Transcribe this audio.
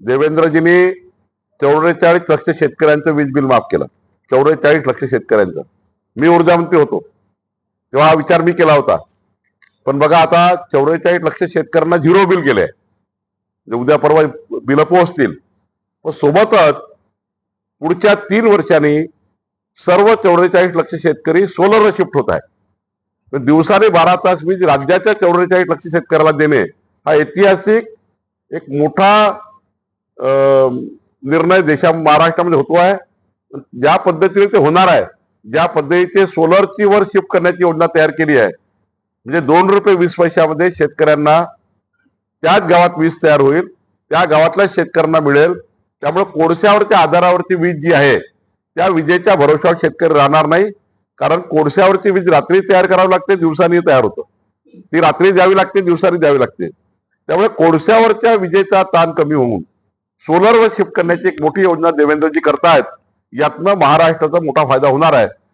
देवेंद्रजींनी चौवेचाळीस लक्ष शेतकऱ्यांचं वीज बिल माफ केलं. चौवेचाळीस लक्ष शेतकऱ्यांचं. मी ऊर्जामंत्री होतो. तेव्हा हा विचार मी केला होता. पण बघा आता चौवेचाळीस लक्ष शेतकऱ्यांना झिरो बिल गेले म्हणजे उद्या परवा बिलं पोहोचतील. पण सोबतच पुढच्या तीन वर्षांनी सर्व चौवेचाळीस लक्ष शेतकरी सोलरवर शिफ्ट होत आहे तर दिवसाने बारा तास वीज राज्याच्या चौवेचाळीस लक्ष शेतकऱ्याला देणे हा ऐतिहासिक एक मोठा निर्णय देशा महाराष्ट्रामध्ये होतो आहे. ज्या पद्धतीने ते होणार आहे ज्या पद्धतीचे सोलरची वर शिफ्ट करण्याची योजना तयार केली आहे म्हणजे दोन रुपये वीस पैशामध्ये शेतकऱ्यांना त्याच गावात वीज तयार होईल त्या गावातल्या शेतकऱ्यांना मिळेल. त्यामुळे कोळशावरच्या आधारावरची वीज जी आहे त्या विजेच्या भरोशावर शेतकरी राहणार नाही. कारण कोळशावरची वीज रात्री तयार करावी लागते दिवसानी तयार होतं. ती रात्री द्यावी लागते दिवसानी द्यावी लागते. त्यामुळे कोळशावरच्या विजेचा ताण कमी होऊन सोलरवर शिफ्ट करण्याची एक मोठी योजना देवेंद्रजी करतायत. यातनं महाराष्ट्राचा मोठा फायदा होणार आहे.